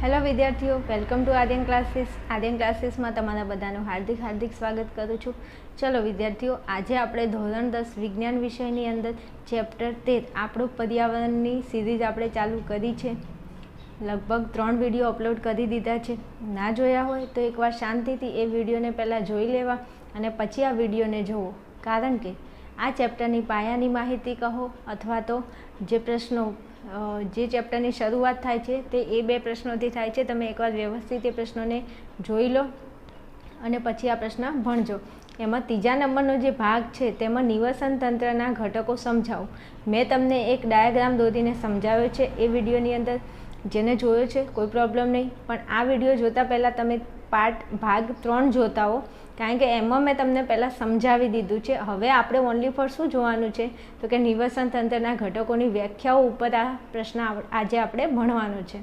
Hello વિદ્યાર્થીઓ. Welcome to Aryan classes Aryan ક્લાસીસમાં તમારા બધાનું હાર્દિક હાર્દિક સ્વાગત કરું છું. ચલો, વિદ્યાર્થીઓ, આજે આપણે ધોરણ દસ વિજ્ઞાન વિષયની અંદર ચેપ્ટર તેર, આપણું પર્યાવરણની સિરીઝ આપણે ચાલુ કરી છે. લગભગ ત્રણ વીડિયો અપલોડ કરી દીધા છે. ના જોયા હોય તો એકવાર શાંતિથી એ વિડીયોને પહેલાં જોઈ લેવા અને પછી આ વિડીયોને જુઓ. કારણ કે આ ચેપ્ટરની પાયાની માહિતી કહો અથવા તો જે પ્રશ્નો જે ચેપ્ટરની શરૂઆત થાય છે તે એ બે પ્રશ્નોથી થાય છે. તમે એકવાર વ્યવસ્થિત એ પ્રશ્નોને જોઈ લો અને પછી આ પ્રશ્ન ભણજો. એમાં ત્રીજા નંબરનો જે ભાગ છે તેમાં નિવસન તંત્રના ઘટકો સમજાવો. મેં તમને એક ડાયાગ્રામ દોરીને સમજાવ્યો છે. એ વિડીયોની અંદર જેને જોયો છે કોઈ પ્રોબ્લેમ નહીં. પણ આ વીડિયો જોતાં પહેલાં તમે પાર્ટ ભાગ ત્રણ જોતા હો. કારણ કે એમાં મેં તમને પહેલાં સમજાવી દીધું છે, હવે આપણે ઓનલી ફોર શું જોવાનું છે? તો કે નિવસન તંત્રના ઘટકોની વ્યાખ્યાઓ ઉપર આ પ્રશ્ન આજે આપણે ભણવાનો છે.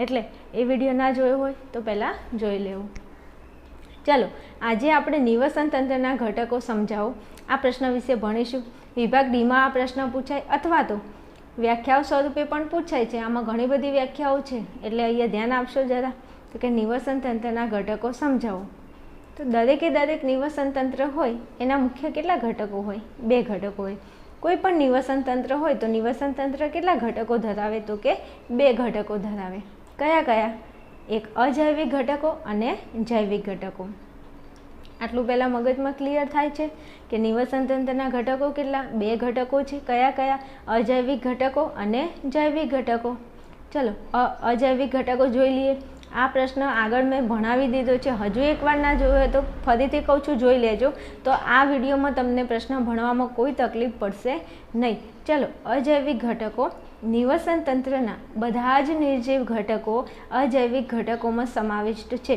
એટલે એ વીડિયો ના જોયો હોય તો પહેલાં જોઈ લેવું. ચાલો, આજે આપણે નિવસન તંત્રના ઘટકો સમજાવો. આ પ્રશ્ન વિશે ભણીશું. વિભાગ ડીમાં આ પ્રશ્ન પૂછાય અથવા તો વ્યાખ્યાઓ સ્વરૂપે પણ પૂછાય છે. આમાં ઘણી બધી વ્યાખ્યાઓ છે. એટલે અહીંયા ધ્યાન આપશો જરા. તો કે નિવસન તંત્રના ઘટકો સમજાવો. તો દરેકે દરેક નિવસન તંત્ર હોય, એના મુખ્ય કેટલા ઘટકો હોય? બે ઘટકો હોય. કોઈ પણ નિવસન તંત્ર હોય તો નિવસન તંત્ર કેટલા ઘટકો ધરાવે? તો કે બે ઘટકો ધરાવે. કયા કયા? એક અજૈવિક ઘટકો અને જૈવિક ઘટકો. આટલું પહેલાં મગજમાં ક્લિયર થાય છે કે નિવસન તંત્રના ઘટકો કેટલા? બે ઘટકો છે. કયા કયા? અજૈવિક ઘટકો અને જૈવિક ઘટકો. ચલો અજૈવિક ઘટકો જોઈ લઈએ. આ પ્રશ્ન આગળ મેં ભણાવી દીધો છે. હજુ એકવાર ના જોયો હોય તો ફરીથી કહું છું, જોઈ લેજો. તો આ વિડીયોમાં તમને પ્રશ્ન ભણવામાં કોઈ તકલીફ પડશે નહીં. ચલો, અજૈવિક ઘટકો. નિવસન તંત્રના બધા જ નિર્જીવ ઘટકો અજૈવિક ઘટકોમાં સમાવિષ્ટ છે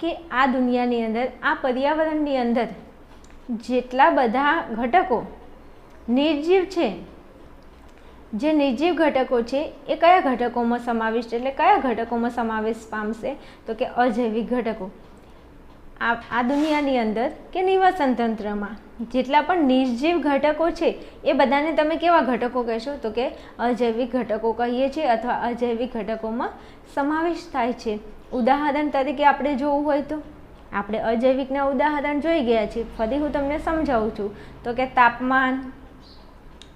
કે આ દુનિયાની અંદર, આ પર્યાવરણની અંદર જેટલા બધા ઘટકો નિર્જીવ છે જે નિર્જીવ ઘટકો છે, એ કયા ઘટકોમાં સમાવિષ્ટ એટલે કયા ઘટકોમાં સમાવેશ પામશે? તો કે અજૈવિક ઘટકો. આ દુનિયાની અંદર કે નિવસન તંત્રમાં જેટલા પણ નિર્જીવ ઘટકો છે, એ બધાને તમે કેવા ઘટકો કહેશો? તો કે અજૈવિક ઘટકો કહીએ છીએ અથવા અજૈવિક ઘટકોમાં સમાવેશ થાય છે. ઉદાહરણ તરીકે આપણે જોવું હોય તો, આપણે અજૈવિકના ઉદાહરણ જોઈ ગયા છીએ. ફરી હું તમને સમજાવું છું. તો કે તાપમાન,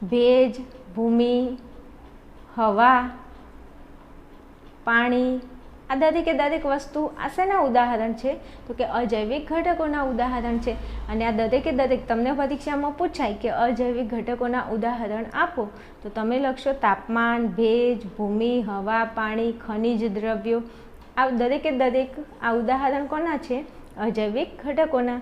ભેજ ભૂમિ, હવા, પાણી, આ દરેકે દરેક વસ્તુ આ શેના ઉદાહરણ છે? તો કે અજૈવિક ઘટકોના ઉદાહરણ છે. અને આ દરેકે દરેક તમને પરીક્ષામાં પૂછાય કે અજૈવિક ઘટકોના ઉદાહરણ આપો. તો તમે લખશો તાપમાન, ભેજ, ભૂમિ, હવા, પાણી, ખનિજ દ્રવ્યો. આ દરેકે દરેક આ ઉદાહરણ કોના છે? અજૈવિક ઘટકોના.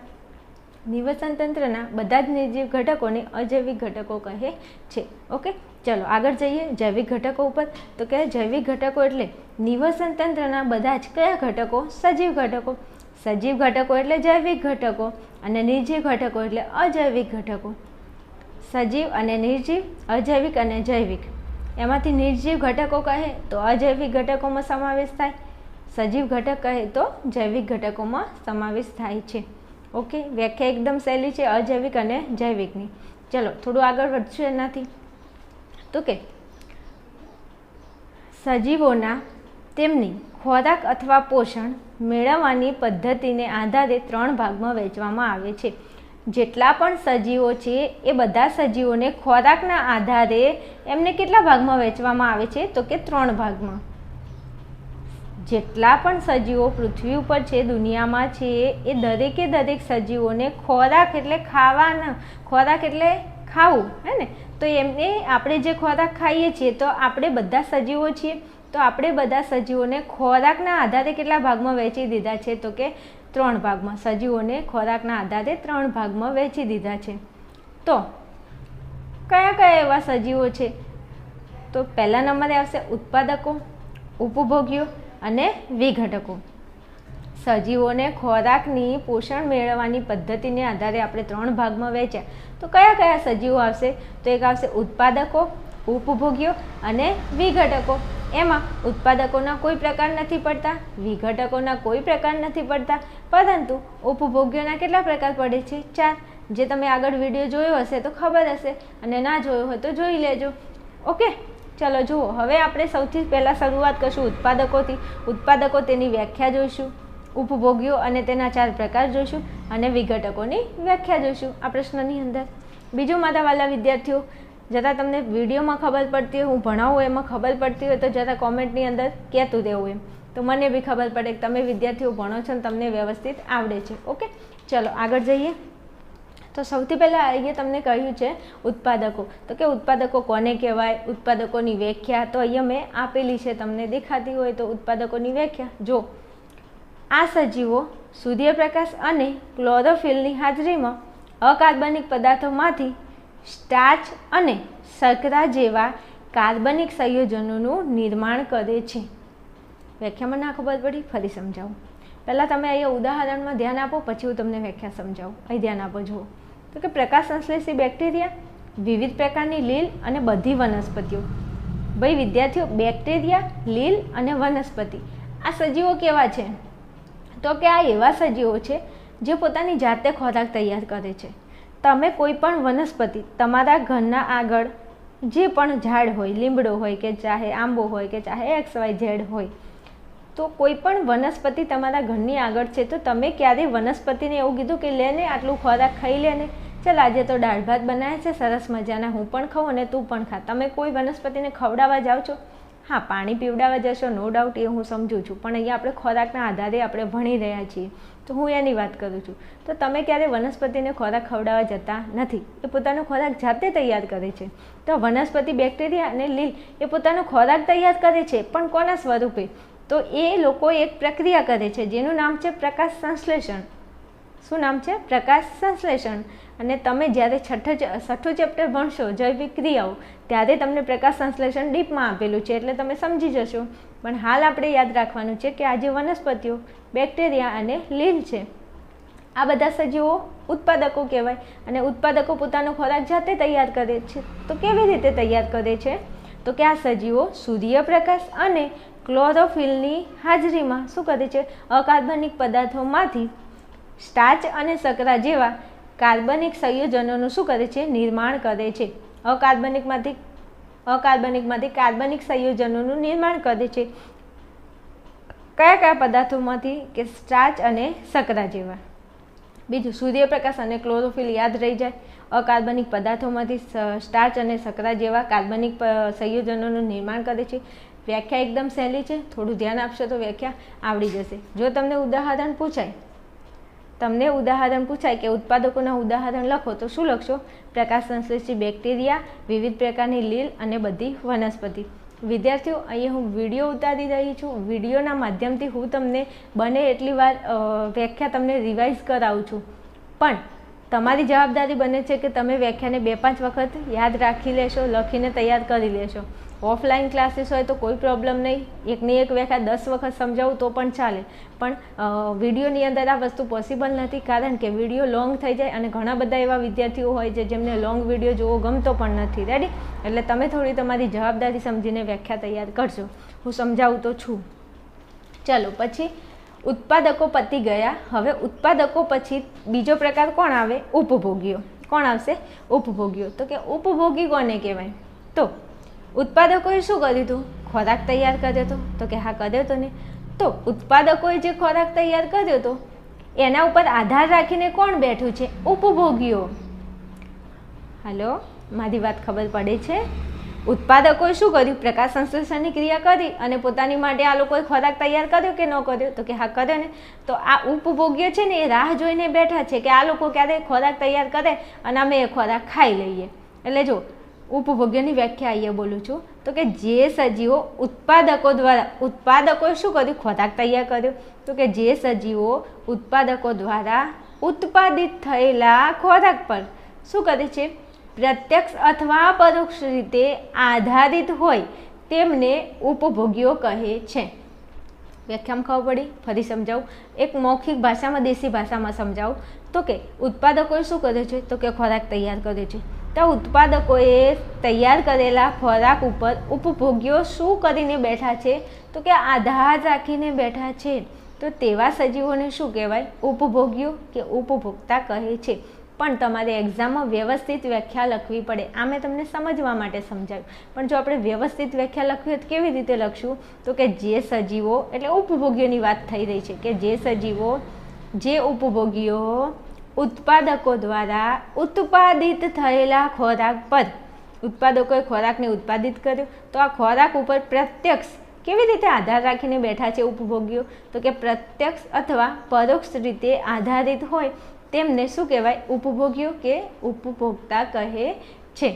નિવસન તંત્રના બધા જ નિર્જીવ ઘટકોને અજૈવિક ઘટકો કહે છે. ઓકે? ચલો, આગળ જઈએ જૈવિક ઘટકો ઉપર. તો કે જૈવિક ઘટકો એટલે નિવસન તંત્રના બધા જ કયા ઘટકો? સજીવ ઘટકો. સજીવ ઘટકો એટલે જૈવિક ઘટકો અને નિર્જીવ ઘટકો એટલે અજૈવિક ઘટકો. સજીવ અને નિર્જીવ, અજૈવિક અને જૈવિક. એમાંથી નિર્જીવ ઘટકો કહે તો અજૈવિક ઘટકોમાં સમાવેશ થાય. સજીવ ઘટક કહે તો જૈવિક ઘટકોમાં સમાવેશ થાય છે. ઓકે, વ્યાખ્યા એકદમ સહેલી છે, અજૈવિક અને જૈવિકની. ચલો, થોડું આગળ વધશું એનાથી. તો કે, સજીવોના તેમની ખોરાક અથવા પોષણ મેળવવાની પદ્ધતિને આધારે ત્રણ ભાગમાં વહેંચવામાં આવે છે. જેટલા પણ સજીવો છે, એ બધા સજીવોને ખોરાકના આધારે એમને કેટલા ભાગમાં વહેંચવામાં આવે છે? તો કે ત્રણ ભાગમાં. જેટલા પણ સજીવો પૃથ્વી ઉપર છે, દુનિયામાં છે, એ દરેકે દરેક સજીવોને ખોરાક એટલે ખાવાના, ખોરાક એટલે ખાવું, હે ને? તો એમને આપણે જે ખોરાક ખાઈએ છીએ, તો આપણે બધા સજીવો છીએ. તો આપણે બધા સજીવોને ખોરાકના આધારે કેટલા ભાગમાં વહેંચી દીધા છે? તો કે ત્રણ ભાગમાં. સજીવોને ખોરાકના આધારે ત્રણ ભાગમાં વહેંચી દીધા છે. તો કયા કયા એવા સજીવો છે? તો પહેલા નંબરે આવશે ઉત્પાદકો ઉપભોગ્યો અને વિઘટકો સજીવોને ખોરાકની પોષણ મેળવવાની પદ્ધતિને આધારે આપણે ત્રણ ભાગમાં વહેંચ્યા. તો કયા કયા સજીવો આવશે? તો એક આવશે ઉત્પાદકો ઉપભોગ્યો અને વિઘટકો એમાં ઉત્પાદકોના કોઈ પ્રકાર નથી પડતા વિઘટકોના કોઈ પ્રકાર નથી પડતા, પરંતુ ઉપભોગ્યોના કેટલા પ્રકાર પડે છે? ચાર. જે તમે આગળ વીડિયો જોયો હશે તો ખબર હશે અને ના જોયો હોય તો જોઈ લેજો. ઓકે? ચલો જુઓ, હવે આપણે સૌથી પહેલાં શરૂઆત કરશું ઉત્પાદકોથી. ઉત્પાદકો તેની વ્યાખ્યા જોઈશું ઉપભોગ્યો અને તેના ચાર પ્રકાર જોઈશું અને વિઘટકોની વ્યાખ્યા જોઈશું આ પ્રશ્નની અંદર. બીજું માતાવાલા વિદ્યાર્થીઓ જરા તમને વિડીયોમાં ખબર પડતી હોય, હું ભણાવું એમાં ખબર પડતી હોય તો જરા કોમેન્ટની અંદર કહેતું દેવું એમ. તો મને બી ખબર પડે કે તમે વિદ્યાર્થીઓ ભણો છો ને તમને વ્યવસ્થિત આવડે છે. ઓકે? ચલો, આગળ જઈએ. તો સૌથી પહેલાં અહીંયા તમને કહ્યું છે ઉત્પાદકો, તો કે ઉત્પાદકો કોને કહેવાય? ઉત્પાદકોની વ્યાખ્યા તો અહીંયા મેં આપેલી છે, તમને દેખાતી હોય તો ઉત્પાદકોની વ્યાખ્યા. જો, આ સજીવો સૂર્યપ્રકાશ અને ક્લોરોફિલની હાજરીમાં અકાર્બનિક પદાર્થોમાંથી સ્ટાર્ચ અને શર્કરા જેવા કાર્બનિક સંયોજનોનું નિર્માણ કરે છે. વ્યાખ્યામાં ના ખબર પડી, ફરી સમજાવું. પહેલાં તમે અહીંયા ઉદાહરણમાં ધ્યાન આપો, પછી હું તમને વ્યાખ્યા સમજાવું. અહીં ધ્યાન આપો, જુઓ. તો કે પ્રકાશ સંશ્લેષી બેક્ટેરિયા, વિવિધ પ્રકારની લીલ અને બધી વનસ્પતિઓ. ભાઈ વિદ્યાર્થીઓ, બેક્ટેરિયા, લીલ અને વનસ્પતિ. આ સજીવો કેવા છે? તો કે આ એવા સજીવો છે જે પોતાની જાતે ખોરાક તૈયાર કરે છે. તમે કોઈ પણ વનસ્પતિ, તમારા ઘરના આગળ જે પણ ઝાડ હોય, લીમડો હોય કે ચાહે આંબો હોય કે ચાહે એક્સ વાય ઝેડ હોય, તો કોઈ પણ વનસ્પતિ તમારા ઘરની આગળ છે, તો તમે ક્યારેય વનસ્પતિને એવું કીધું કે લે ને, આટલું ખોરાક ખાઈ લે ને. ચાલ, આજે તો દાળ ભાત બનાવે છે, સરસ મજાના. હું પણ ખાઉં અને તું પણ ખા. તમે કોઈ વનસ્પતિને ખવડાવવા જાઓ છો? હા, પાણી પીવડાવવા જશો નો ડાઉટ એ હું સમજું છું. પણ અહીંયા આપણે ખોરાકના આધારે આપણે ભણી રહ્યા છીએ. તો હું એની વાત કરું છું. તો તમે ક્યારે વનસ્પતિને ખોરાક ખવડાવવા જતા નથી? એ પોતાનો ખોરાક જાતે તૈયાર કરે છે. તો વનસ્પતિ, બેક્ટેરિયા અને લીલ એ પોતાનો ખોરાક તૈયાર કરે છે, પણ કોના સ્વરૂપે? તો એ લોકો એક પ્રક્રિયા કરે છે, જેનું નામ છે પ્રકાશ સંશ્લેષણ. શું નામ છે? પ્રકાશ સંશ્લેષણ. અને તમે જ્યારે છઠ્ઠ છઠ્ઠું ચેપ્ટર ભણશો, જૈવિક ક્રિયાઓ, ત્યારે તમને પ્રકાશ સંશ્લેષણ ડીપમાં આપેલું છે, એટલે તમે સમજી જશો. પણ હાલ આપણે યાદ રાખવાનું છે કે આજે વનસ્પતિઓ બેક્ટેરિયા અને લીલ છે. આ બધા સજીવો ઉત્પાદકો કહેવાય અને ઉત્પાદકો પોતાનો ખોરાક જાતે તૈયાર કરે છે. તો કેવી રીતે તૈયાર કરે છે? તો કે આ સજીવો સૂર્યપ્રકાશ અને ક્લોરોફિલની હાજરીમાં શું કરે છે? અકાર્બનિક પદાર્થોમાંથી સ્ટાર્ચ અને શકરા જેવા કાર્બનિક સંયોજનોનું શું કરે છે? નિર્માણ કરે છે. અકાર્બનિકમાંથી અકાર્બનિકમાંથી કાર્બનિક સંયોજનોનું નિર્માણ કરે છે. કયા કયા પદાર્થોમાંથી? કે સ્ટાર્ચ અને શકરા જેવા. બીજું, સૂર્યપ્રકાશ અને ક્લોરોફિલ યાદ રહી જાય. અકાર્બનિક પદાર્થોમાંથી સ્ટાર્ચ અને શકરા જેવા કાર્બનિક સંયોજનોનું નિર્માણ કરે છે. વ્યાખ્યા એકદમ સહેલી છે. થોડું ધ્યાન આપશો તો વ્યાખ્યા આવડી જશે. જો તમને ઉદાહરણ પૂછાય તમને ઉદાહરણ પૂછાય કે ઉત્પાદકોના ઉદાહરણ લખો, તો શું લખશો? પ્રકાશ સંશ્લેષી બેક્ટેરિયા, વિવિધ પ્રકારની લીલ અને બધી વનસ્પતિ. વિદ્યાર્થીઓ, અહીંયા હું વીડિયો ઉતારી રહી છું. વિડીયોના માધ્યમથી હું તમને બને એટલી વાર વ્યાખ્યા તમને રિવાઇઝ કરાવું છું. પણ તમારી જવાબદારી બને છે કે તમે વ્યાખ્યાને બે પાંચ વખત યાદ રાખી લેશો, લખીને તૈયાર કરી લેશો. ઓફલાઈન ક્લાસીસ હોય તો કોઈ પ્રોબ્લેમ નહીં. એકની એક વ્યાખ્યા દસ વખત સમજાવું તો પણ ચાલે. પણ વિડીયોની અંદર આ વસ્તુ પોસિબલ નથી કારણ કે વીડિયો લોંગ થઈ જાય અને ઘણા બધા એવા વિદ્યાર્થીઓ હોય છે જેમને લોંગ વીડિયો જોવો ગમતો પણ નથી. રેડી એટલે તમે થોડી તમારી જવાબદારી સમજીને વ્યાખ્યા તૈયાર કરજો. હું સમજાવું તો છું. ચલો, પછી ઉત્પાદકો પતી ગયા. હવે ઉત્પાદકો પછી બીજો પ્રકાર કોણ આવે? ઉપભોગીઓ. કોણ આવશે? ઉપભોગીઓ. તો કે ઉપભોગી કોને કહેવાય? તો ઉત્પાદકોએ શું કર્યું હતું ખોરાક તૈયાર કર્યો હતો. તો કે હા, કર્યો હતો ને. તો ઉત્પાદકોએ જે ખોરાક તૈયાર કર્યો હતો, એના ઉપર આધાર રાખીને કોણ બેઠું છે? ઉપભોગીઓ. હાલો? મારી વાત ખબર પડે છે? ઉત્પાદકોએ શું કર્યું? પ્રકાશ સંશ્લેષણની ક્રિયા કરી અને પોતાની માટે આ લોકોએ ખોરાક તૈયાર કર્યો કે ન કર્યો? તો કે હા, કર્યો ને. તો આ ઉપભોગ્ય છે ને એ રાહ જોઈને બેઠા છે કે આ લોકો ક્યારે ખોરાક તૈયાર કરે અને અમે એ ખોરાક ખાઈ લઈએ. એટલે જો ઉપભોગ્યની વ્યાખ્યા અહીંયા બોલું છું. તો કે જે સજીવો ઉત્પાદકો દ્વારા, ઉત્પાદકોએ શું કર્યું? ખોરાક તૈયાર કર્યો. તો કે જે સજીવો ઉત્પાદકો દ્વારા ઉત્પાદિત થયેલા ખોરાક પર શું કરે છે? પ્રત્યક્ષ અથવા પરોક્ષ રીતે આધારિત હોય તેમને ઉપભોગીઓ કહે છે. વ્યાખ્યામાં ખબર પડી? ફરી સમજાવું. એક મૌખિક ભાષામાં, દેશી ભાષામાં સમજાવું. તો કે ઉત્પાદકોએ શું કરે છે? તો કે ખોરાક તૈયાર કરે છે. તો ઉત્પાદકોએ તૈયાર કરેલા ખોરાક ઉપર ઉપભોગીઓ શું કરીને બેઠા છે? તો કે આધાર રાખીને બેઠા છે. તો તેવા સજીવોને શું કહેવાય? ઉપભોગીઓ કે ઉપભોક્તા કહે છે. પણ તમારે એક્ઝામમાં વ્યવસ્થિત વ્યાખ્યા લખવી પડે. આ મેં તમને સમજવા માટે સમજાવ્યું. પણ જો આપણે વ્યવસ્થિત વ્યાખ્યા લખવી હોય તો કેવી રીતે લખશું? તો કે જે સજીવો, એટલે ઉપભોગ્યોની વાત થઈ રહી છે કે જે સજીવો, જે ઉપભોગીઓ ઉત્પાદકો દ્વારા ઉત્પાદિત થયેલા ખોરાક પર. ઉત્પાદકોએ ખોરાકને ઉત્પાદિત કર્યો. તો આ ખોરાક ઉપર પ્રત્યક્ષ કેવી રીતે આધાર રાખીને બેઠા છે ઉપભોગ્યો તો કે પ્રત્યક્ષ અથવા પરોક્ષ રીતે આધારિત હોય તેમને શું કહેવાય? ઉપભોગ્યો કે ઉપભોક્તા કહે છે.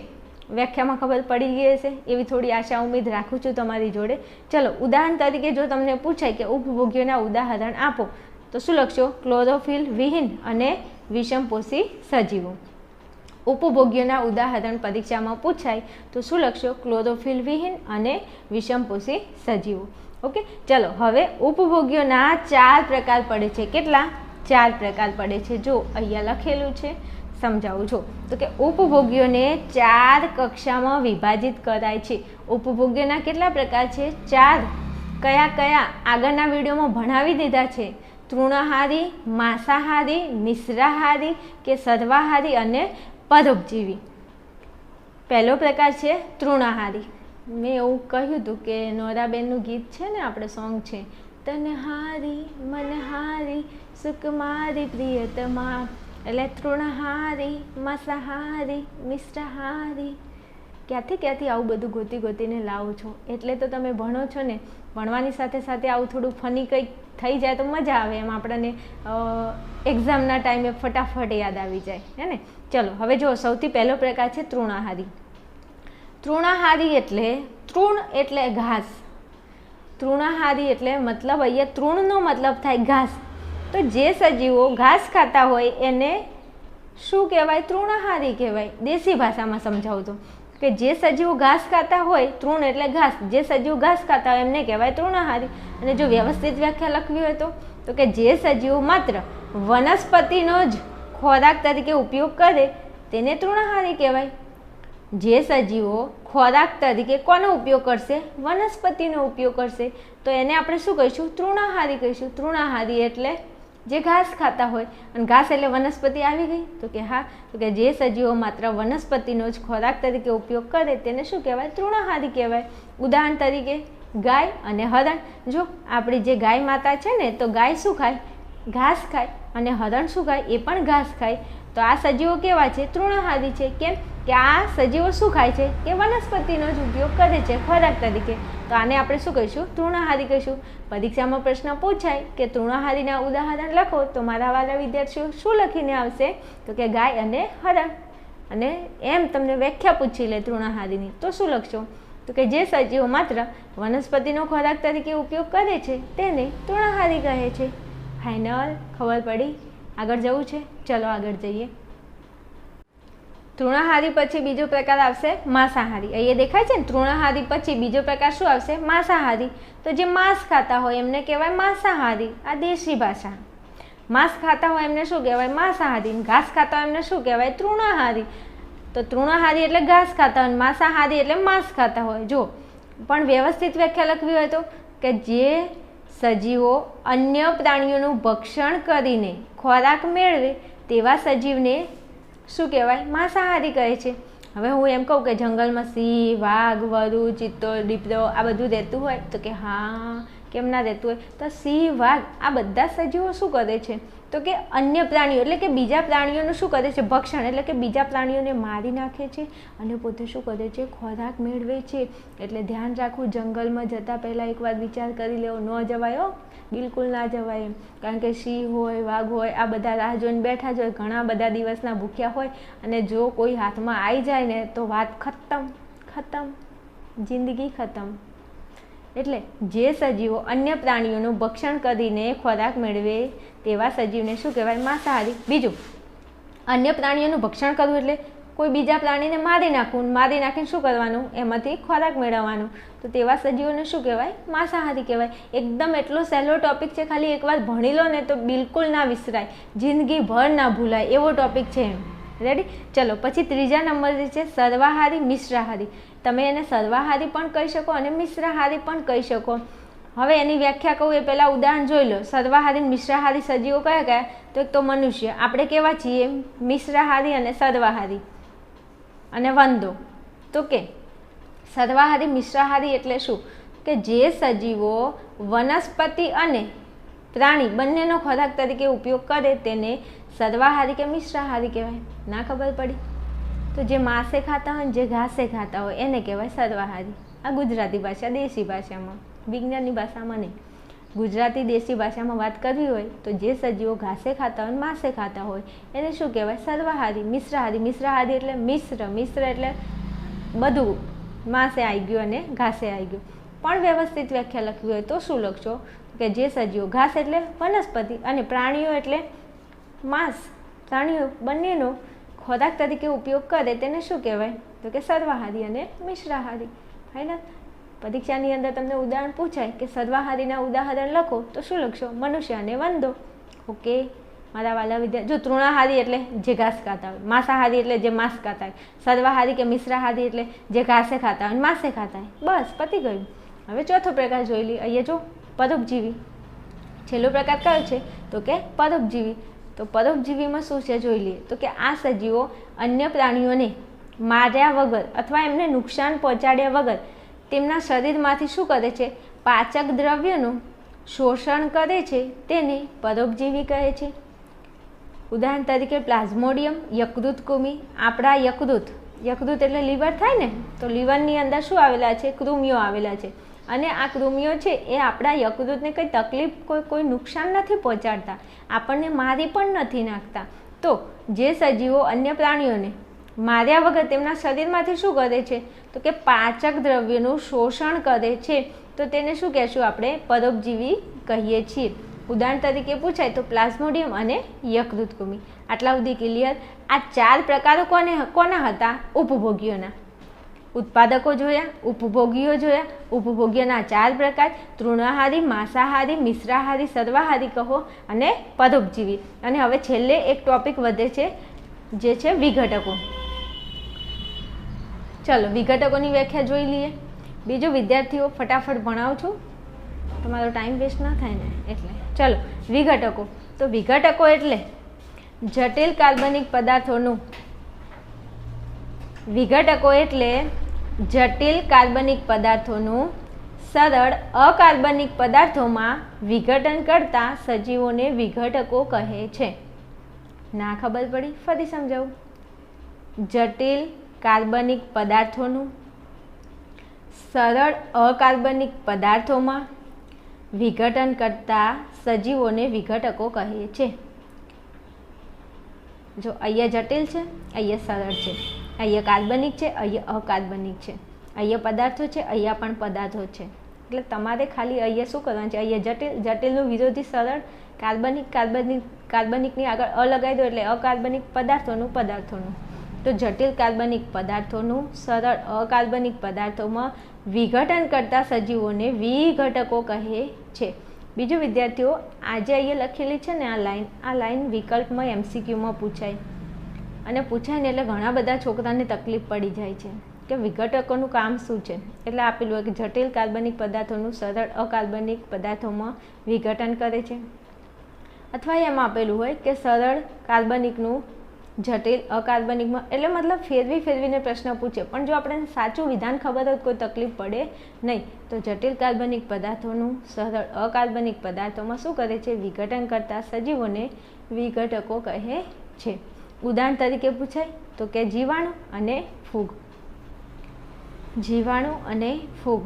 વ્યાખ્યામાં ખબર પડી ગઈ હશે. એવી થોડી આશા ઉમેદ રાખું છું તમારી જોડે. ચલો, ઉદાહરણ તરીકે જો તમને પૂછાય કે ઉપભોગ્યોના ઉદાહરણ આપો, તો શું લખશો? ક્લોરોફિલ વિહીન અને વિષમપોષી સજીવો. ઉપભોગ્યના ઉદાહરણ પરીક્ષામાં પૂછાય તો શું લખશો? ક્લોરોફિલ વિહીન અને વિષમપોષી સજીવો. ઓકે, ચલો, હવે ઉપભોગ્યોના ચાર પ્રકાર પડે છે. કેટલા? ચાર પ્રકાર પડે છે. જો અહીંયા લખેલું છે, સમજાવું. છું તો કે ઉપભોગ્યોને ચાર કક્ષામાં વિભાજિત કરાય છે. ઉપભોગ્યના કેટલા પ્રકાર છે? ચાર. કયા કયા આગળના વિડીયોમાં ભણાવી દીધા છે. તૃણાહારી, માંસાહારી, મિશ્રાહારી કે સર્વાહારી અને પરોપજીવી. પહેલો પ્રકાર છે તૃણાહારી. મેં એવું કહ્યું હતું કે નોરાબેનનું ગીત છે ને આપણે સોંગ છે તને હારી મન હારી સુખ મારી પ્રિયતમા. એટલે તૃણહારી, માંસાહારી મિષ્ટાહારી ક્યાંથી ક્યાંથી આવું બધું ગોતી ગોતીને લાવો છો? એટલે તો તમે ભણો છો ને, ભણવાની સાથે સાથે આવું થોડું ફની કંઈક થઈ જાય તો મજા આવે એમ આપણને એક્ઝામના ટાઈમે ફટાફટ યાદ આવી જાય, હે ને? ચલો, હવે જો સૌથી પહેલો પ્રકાર છે તૃણાહારી. તૃણાહારી એટલે તૃણ એટલે ઘાસ. તૃણાહારી એટલે મતલબ અહીંયા તૃણનો મતલબ થાય ઘાસ. તો જે સજીવો ઘાસ ખાતા હોય એને શું કહેવાય? તૃણાહારી કહેવાય. દેશી ભાષામાં સમજાવું તો. કે જે સજીવો ઘાસ ખાતા હોય, તૃણ એટલે ઘાસ. જે સજીવો ઘાસ ખાતા હોય, એમને કહેવાય તૃણાહારી. અને જો વ્યવસ્થિત વ્યાખ્યા લખવી હોય તો? તો કે જે સજીવો માત્ર વનસ્પતિનો જ ખોરાક તરીકે ઉપયોગ કરે, તેને તૃણાહારી કહેવાય. જે સજીવો ખોરાક તરીકે કોનો ઉપયોગ કરશે? વનસ્પતિનો ઉપયોગ કરશે. તો એને આપણે શું કહીશું? તૃણાહારી કહીશું. તૃણાહારી એટલે જે ઘાસ ખાતા હોય અને ઘાસ એટલે વનસ્પતિ આવી ગઈ. તો કે હા, તો કે જે સજીવો માત્ર વનસ્પતિનો જ ખોરાક તરીકે ઉપયોગ કરે તેને શું કહેવાય? તૃણાહારી કહેવાય. ઉદાહરણ તરીકે ગાય અને હરણ. જો આપણી જે ગાય માતા છે ને, તો ગાય શું ખાય? ઘાસ ખાય અને હરણ શું ખાય? એ પણ ઘાસ ખાય. તો આ સજીવો કેવા છે? તૃણાહારી છે. કેમ? કે આ સજીવો શું ખાય છે? કે વનસ્પતિનો જ ઉપયોગ કરે છે ખોરાક તરીકે. તો આને આપણે શું કહીશું? તૃણાહારી કહીશું. પરીક્ષામાં પ્રશ્ન પૂછાય કે તૃણાહારીના ઉદાહરણ લખો તો મારા વાળા વિદ્યાર્થીઓ શું લખીને આવશે? તો કે ગાય અને હરણ. અને એમ તમને વ્યાખ્યા પૂછી લે તૃણાહારીની. તો શું લખશો? તો કે જે સજીવો માત્ર વનસ્પતિનો ખોરાક તરીકે ઉપયોગ કરે છે તેને તૃણાહારી કહે છે. ફાઇનલ ખબર પડી? આગળ જવું છે? ચલો આગળ જઈએ. તૃણાહારી પછી બીજો પ્રકાર આવશે માંસાહારી. અહીંયા દેખાય છે ને, તૃણાહારી પછી બીજો પ્રકાર શું આવશે? માંસાહારી. તો જે માંસ ખાતા હોય એમને કહેવાય માંસાહારી. આ દેશી ભાષા. માંસ ખાતા હોય એમને શું કહેવાય? માંસાહારી. ઘાસ ખાતા હોય એમને શું કહેવાય? તૃણાહારી. તો તૃણાહારી એટલે ઘાસ ખાતા હોય માંસાહારી એટલે માંસ ખાતા હોય. જો પણ વ્યવસ્થિત વ્યાખ્યા લખવી હોય તો કે જે સજીવો અન્ય પ્રાણીઓનું ભક્ષણ કરીને ખોરાક મેળવે તેવા સજીવને શું કહેવાય? માંસાહારી કહે છે. હવે હું એમ કહું કે જંગલમાં સિંહ, વાઘ, વરુ, ચિત્તો, દીપડો આ બધું રહેતું હોય તો કે હા, કેમ ના રહેતું હોય? તો સિંહ, વાઘ આ બધા સજીવો શું કરે છે? તો કે અન્ય પ્રાણીઓ, એટલે કે બીજા પ્રાણીઓનું શું કરે છે? ભક્ષણ, એટલે કે બીજા પ્રાણીઓને મારી નાખે છે અને પોતે શું કરે છે? ખોરાક મેળવે છે. એટલે ધ્યાન રાખવું, જંગલમાં જતાં પહેલાં એકવાર વિચાર કરી લેવો, ન જવાય બિલકુલ ના જવાય કારણ કે સિંહ હોય, વાઘ હોય, આ બધા રાહ જોઈને બેઠા જ હોય, ઘણા બધા દિવસના ભૂખ્યા હોય અને જો કોઈ હાથમાં આવી જાય ને તો વાત ખતમ ખતમ, જિંદગી ખતમ. એટલે જે સજીવો અન્ય પ્રાણીઓનું ભક્ષણ કરીને ખોરાક મેળવે તેવા સજીવને શું કહેવાય? માંસાહારી. બીજું, અન્ય પ્રાણીઓનું ભક્ષણ કરવું એટલે કોઈ બીજા પ્રાણીને મારી નાખવું, મારી નાખીને શું કરવાનું? એમાંથી ખોરાક મેળવવાનું. તો તેવા સજીવોને શું કહેવાય? માંસાહારી કહેવાય. એકદમ એટલો સહેલો ટોપિક છે, ખાલી એકવાર ભણી લો ને તો બિલકુલ ના વિસરાય. જિંદગીભર ના ભૂલાય. એવો ટોપિક છે એમ. રેડી ચલો, પછી ત્રીજા નંબર છે, સર્વાહારી, મિશ્રાહારી. તમે એને સર્વાહારી પણ કહી શકો અને મિશ્રાહારી પણ કહી શકો. હવે એની વ્યાખ્યા કહું એ પહેલાં ઉદાહરણ જોઈ લો. સર્વાહારી મિશ્રાહારી સજીવો કયા કયા? તો એક તો મનુષ્ય. આપણે કેવા છીએ? મિશ્રાહારી અને સર્વાહારી અને વંદો. તો કે સર્વાહારી મિશ્રાહારી એટલે શું? કે જે સજીવો વનસ્પતિ અને પ્રાણી બંનેનો ખોરાક તરીકે ઉપયોગ કરે તેને સર્વાહારી કે મિશ્રાહારી કહેવાય. ના ખબર પડી? તો જે માસે ખાતા હોય ને જે ઘાસે ખાતા હોય, એને કહેવાય સર્વાહારી. આ ગુજરાતી ભાષા, દેશી ભાષામાં. વિજ્ઞાનની ભાષામાં નહીં. ગુજરાતી, દેશી ભાષામાં વાત કરવી હોય તો જે સજીવો ઘાસે ખાતા હોય માસે ખાતા હોય, એને શું કહેવાય? સર્વાહારી, મિશ્રાહારી. મિશ્રાહારી એટલે મિશ્ર. મિશ્ર એટલે બધું માસે આવી ગયું અને ઘાસે આવી ગયું. પણ વ્યવસ્થિત વ્યાખ્યા લખવી હોય તો શું લખશો? કે જે સજીવો ઘાસ એટલે વનસ્પતિ અને પ્રાણીઓ એટલે માંસ. પ્રાણીઓ બંનેનો ખોરાક તરીકે ઉપયોગ કરે તેને શું કહેવાય? તો કે સર્વાહારી અને મિશ્રાહારી. ફાઇનલ પરીક્ષાની અંદર તમને ઉદાહરણ પૂછાય કે સર્વાહારીના ઉદાહરણ લખો તો શું લખશો? મનુષ્ય અને વંદો. ઓકે? મારા વાલા વિદ્યા જો તૃણાહારી એટલે જે ઘાસ ખાતા હોય. માંસાહારી એટલે જે માંસ ખાતા હોય. સર્વાહારી કે મિશ્રાહારી એટલે જે ઘાસે ખાતા હોય માંસે ખાતા હોય. બસ, પતી ગયું. હવે ચોથો પ્રકાર જોઈ લઈએ અહીંયા જો, પરોપજીવી. છેલ્લો પ્રકાર કયો છે? તો કે પરોપજીવી. તો પરોપજીવીમાં શું છે જોઈ લઈએ? તો કે આ સજીવો અન્ય પ્રાણીઓને માર્યા વગર અથવા એમને નુકસાન પહોંચાડ્યા વગર તેમના શરીરમાંથી શું કરે છે? પાચક દ્રવ્યનું શોષણ કરે છે, તેને પરોપજીવી કહે છે. ઉદાહરણ તરીકે પ્લાઝ્મોડિયમ, યકૃત કૃમિ, આપણા યકૃત. યકૃત એટલે લીવર થાય ને? તો લીવરની અંદર શું આવેલા છે? કૃમિઓ આવેલા છે. અને આ કૃમિઓ છે, એ આપણા યકૃતને કંઈ તકલીફ, કોઈ કોઈ નુકસાન નથી પહોંચાડતા. આપણને મારી પણ નથી નાખતા. તો જે સજીવો અન્ય પ્રાણીઓને માર્યા વગર તેમના શરીરમાંથી શું કરે છે? તો કે પાચક દ્રવ્યનું શોષણ કરે છે. તો તેને શું કહેશું આપણે? પરોપજીવી કહીએ છીએ. ઉદાહરણ તરીકે પૂછાય તો પ્લાઝ્મોડિયમ અને યકૃત કૃમિ આટલા સુધી ક્લિયર. આ ચાર પ્રકારો કોને, કોના હતા? ઉપભોગીઓના. ઉત્પાદકો જોયા, ઉપભોગીઓ જોયા ઉપભોગીઓના ચાર પ્રકાર, તૃણાહારી, માંસાહારી, મિશ્રાહારી, સર્વાહારી કહો અને પરોપજીવી. અને હવે છેલ્લે એક ટોપિક વધે છે, જે છે વિઘટકો. ચલો, વિઘટકોની વ્યાખ્યા જોઈ લઈએ. બીજું વિદ્યાર્થીઓ, ફટાફટ ભણાવું છું. તમારો ટાઈમ વેસ્ટ ના થાય ને, એટલે. ચલો, વિઘટકો. તો વિઘટકો એટલે જટિલ કાર્બનિક પદાર્થોનું વિઘટકો એટલે જટિલ કાર્બનિક પદાર્થોનું સરળ અકાર્બનિક પદાર્થોમાં વિઘટન કરતા સજીવોને વિઘટકો કહે છે. ના ખબર પડી? ફરી સમજાવું. જટિલ કાર્બનિક પદાર્થોનું સરળ અકાર્બનિક પદાર્થોમાં વિઘટન કરતા સજીવોને વિઘટકો કહે છે. જો અહીંયા જટિલ છે, અહીંયા સરળ છે. અહીંયા કાર્બનિક છે અહીંયા અકાર્બનિક છે. અહીંયા પદાર્થો છે અહીંયા પણ પદાર્થો છે. એટલે તમારે ખાલી અહીંયા શું કરવાનું છે? અહીંયા જટિલ, જટિલનું વિરોધી સરળ કાર્બનિક કાર્બનિક કાર્બનિકની આગળ અ લગાવી દો એટલે અકાર્બનિક પદાર્થોનું પદાર્થોનું. તો જટિલ કાર્બનિક પદાર્થોનું સરળ અકાર્બનિક પદાર્થોમાં વિઘટન કરતા સજીવોને વિઘટકો કહે છે. બીજું વિદ્યાર્થીઓ, આજે અહીંયા લખેલી છે ને આ લાઈન આ લાઈન વિકલ્પમાં, એમસીક્યુમાં પૂછાય. અને પૂછાય ને એટલે ઘણા બધા છોકરાને તકલીફ પડી જાય છે કે વિઘટકોનું કામ શું છે? એટલે આપેલું હોય કે જટિલ કાર્બનિક પદાર્થોનું સરળ અકાર્બનિક પદાર્થોમાં વિઘટન કરે છે. અથવા એમાં આપેલું હોય કે સરળ કાર્બનિકનું જટિલ અકાર્બનિકમાં, એટલે મતલબ ફેરવી ફેરવીને પ્રશ્ન પૂછે. પણ જો આપણે સાચું વિધાન ખબર હોય કોઈ તકલીફ પડે નહીં. તો જટિલ કાર્બનિક પદાર્થોનું સરળ અકાર્બનિક પદાર્થોમાં શું કરે છે? વિઘટન કરતા સજીવોને વિઘટકો કહે છે. ઉદાહરણ તરીકે પૂછાય તો કે જીવાણુ અને ફૂગ. જીવાણુ અને ફૂગ.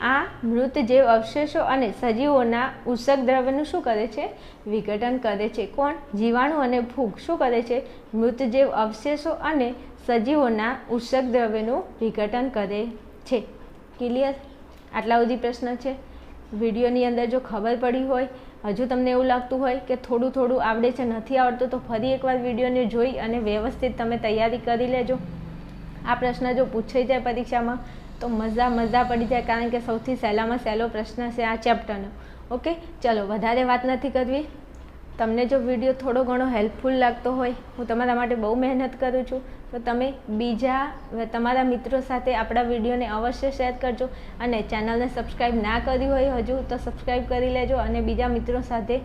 આ મૃત જેવ અવશેષો અને સજીવોના ઉષક દ્રવ્યનું શું કરે છે? વિઘટન કરે છે. કોણ? જીવાણુ અને ફૂગ. શું કરે છે? મૃત જેવ અવશેષો અને સજીવોના ઉષક દ્રવ્યનું વિઘટન કરે છે. ક્લિયર આટલા સુધી પ્રશ્ન છે. વિડીયોની અંદર જો ખબર પડી હોય હજુ તમને એવું લાગતું હોય કે થોડું થોડું આવડે છે, નથી આવડતું, તો ફરી એકવાર વિડીયોને જોઈ અને વ્યવસ્થિત તમે તૈયારી કરી લેજો. આ પ્રશ્ન જો પૂછાઈ જાય પરીક્ષામાં, તો મજા મજા પડી જાય, કારણ કે સૌથી સહેલામાં સહેલો પ્રશ્ન છે આ ચેપ્ટરનો ઓકે ચલો, વધારે વાત નથી કરવી. તમને જો વીડિયો થોડો ઘણો હેલ્પફુલ લાગતો હોય, હું તમારા માટે બહુ મહેનત કરું છું, તો તમે બીજા તમારા મિત્રો સાથે આપણા વિડીયોને અવશ્ય શેર કરજો અને ચેનલને સબસ્ક્રાઈબ ના કરી હોય હજુ, તો સબસ્ક્રાઈબ કરી લેજો અને બીજા મિત્રો સાથે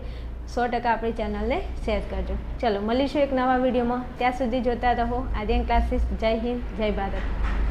સો ટકા આપણી ચેનલને શેર કરજો. ચલો, મળીશું એક નવા વિડીયોમાં ત્યાં સુધી જોતા રહો. આર્યન ક્લાસીસ જય હિન્દ, જય ભારત.